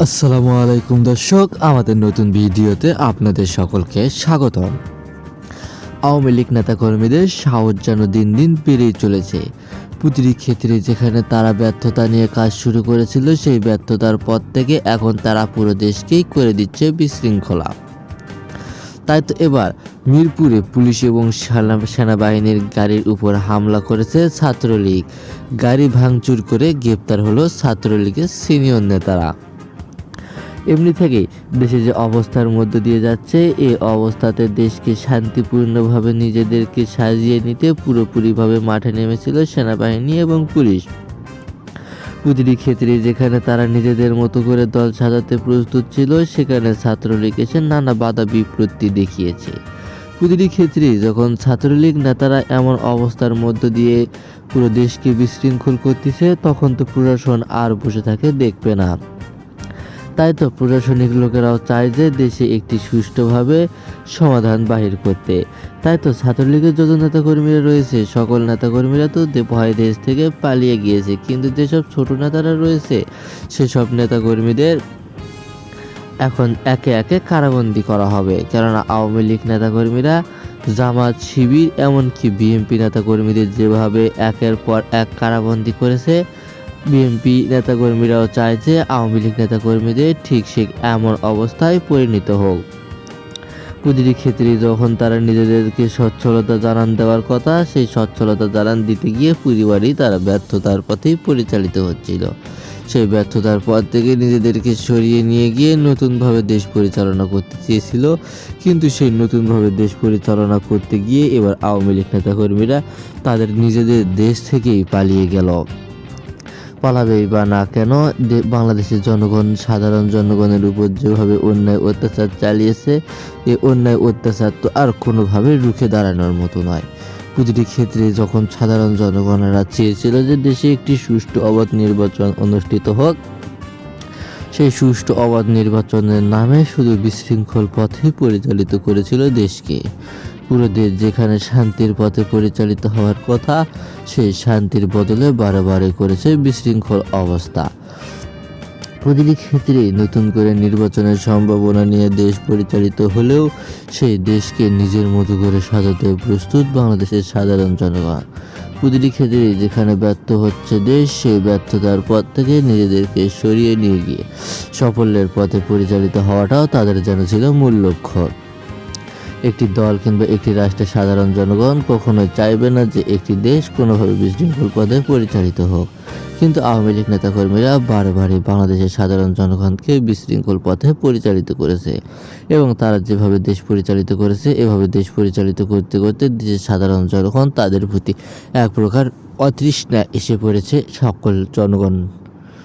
আসসালামু আলাইকুম দর্শক, আমাদের নতুন ভিডিওতে আপনাদের সকলকে স্বাগতম। আওয়ামী লীগ নেতাকর্মীদের সাহস যেন দিন দিন পেরিয়ে চলেছে। প্রতিটি ক্ষেত্রে যেখানে তারা ব্যর্থতা নিয়ে কাজ শুরু করেছিল, সেই ব্যর্থতার পর থেকে এখন তারা পুরো দেশকেই করে দিচ্ছে বিশৃঙ্খলা। তাই তো এবার মিরপুরে পুলিশ এবং সেনা- সেনাবাহিনীর গাড়ির উপর হামলা করেছে ছাত্রলীগ। গাড়ি ভাঙচুর করে গ্রেপ্তার হলো ছাত্রলীগের সিনিয়র নেতারা। এমনি থেকেই দেশে যে অবস্থার মধ্য দিয়ে যাচ্ছে এই অবস্থাতে দেশকে শান্তিপূর্ণভাবে নিজেদেরকে সাজিয়ে নিতে পুরোপুরিভাবে মাঠে নেমেছিল সেনাবাহিনী এবং পুলিশ। প্রতিটি ক্ষেত্রে যেখানে তারা নিজেদের মতো করে দল সাজাতে প্রস্তুত ছিল, সেখানে ছাত্রলীগ এসে নানা বাধা বিপত্তি দেখিয়েছে। প্রতিটি ক্ষেত্রে যখন ছাত্রলীগ নেতারা এমন অবস্থার মধ্য দিয়ে পুরো দেশকে বিশৃঙ্খল করতেছে, তখন তো প্রশাসন আর বসে থাকে দেখবে না। তাই তো প্রশাসনিক লোকেরাও চায় যে দেশে একটি সুষ্ঠুভাবে সমাধান বাহির করতে। তাই তো ছাত্রলীগের যত নেতাকর্মীরা রয়েছে, সকল নেতাকর্মীরা তো ভয় দেশ থেকে পালিয়ে গিয়েছে। কিন্তু যেসব ছোট নেতারা রয়েছে, সেসব নেতাকর্মীদের এখন একে একে কারাবন্দি করা হবে। কেননা আওয়ামী লীগ নেতাকর্মীরা, জামাত, শিবির, এমনকি বিএনপি নেতাকর্মীদের যেভাবে একের পর এক কারাবন্দি করেছে বিএনপি নেতাকর্মীরাও চায় যে আওয়ামী লীগ নেতাকর্মীদের ঠিক সে এমন অবস্থায় পরিণত হোক। প্রতিটি ক্ষেত্রে যখন তারা নিজেদেরকে সচ্ছলতা জানান দেওয়ার কথা, সেই সচ্ছলতা জানান দিতে গিয়ে পরিবারই তারা ব্যর্থতার পথেই পরিচালিত হচ্ছিল। সেই ব্যর্থতার পর থেকে নিজেদেরকে সরিয়ে নিয়ে গিয়ে নতুনভাবে দেশ পরিচালনা করতে চেয়েছিল। কিন্তু সেই নতুনভাবে দেশ পরিচালনা করতে গিয়ে এবার আওয়ামী লীগ নেতাকর্মীরা তাদের নিজেদের দেশ থেকেই পালিয়ে গেল। পালাবেই বা না কেন বাংলাদেশের জনগণ, সাধারণ জনগণের উপর যেভাবে অন্যায় অত্যাচার চালিয়েছে, এই অন্যায় অত্যাচার তো আর কোনোভাবে রুখে দাঁড়ানোর মতো নয়। প্রতিটি ক্ষেত্রে যখন সাধারণ জনগণেরা চেয়েছিল যে দেশে একটি সুষ্ঠু অবাধ নির্বাচন অনুষ্ঠিত হোক, সেই সুষ্ঠু অবাধ নির্বাচনের নামে শুধু বিশৃঙ্খল পথে পরিচালিত করেছিল দেশকে। পুরো দেশ যেখানে শান্তির পথে পরিচালিত হওয়ার কথা, সেই শান্তির বদলে বারে করেছে বিশৃঙ্খল অবস্থা। প্রতিটি ক্ষেত্রেই নতুন করে নির্বাচনের সম্ভাবনা নিয়ে দেশ পরিচালিত হলেও সেই দেশকে নিজের মতো করে সাজাতে প্রস্তুত বাংলাদেশের সাধারণ জনগণ। প্রতিটি ক্ষেত্রে যেখানে ব্যর্থ হচ্ছে দেশ, সেই ব্যর্থতার পথ থেকে নিজেদেরকে সরিয়ে নিয়ে গিয়ে সাফল্যের পথে পরিচালিত হওয়াটাও তাদের যেন ছিল মূল লক্ষ্য। একটি দল কিংবা একটি রাষ্ট্রের সাধারণ জনগণ কখনোই চাইবে না যে একটি দেশ কোনোভাবে বিশৃঙ্খল পথে পরিচালিত হোক। কিন্তু আওয়ামী লীগ নেতাকর্মীরা বারে বারে বাংলাদেশের সাধারণ জনগণকে বিশৃঙ্খল পথে পরিচালিত করেছে এবং তারা যেভাবে দেশ পরিচালিত করেছে, এভাবে দেশ পরিচালিত করতে করতে দেশের সাধারণ জনগণ তাদের প্রতি এক প্রকার অতৃষ্ণা এসে পড়েছে সকল জনগণ।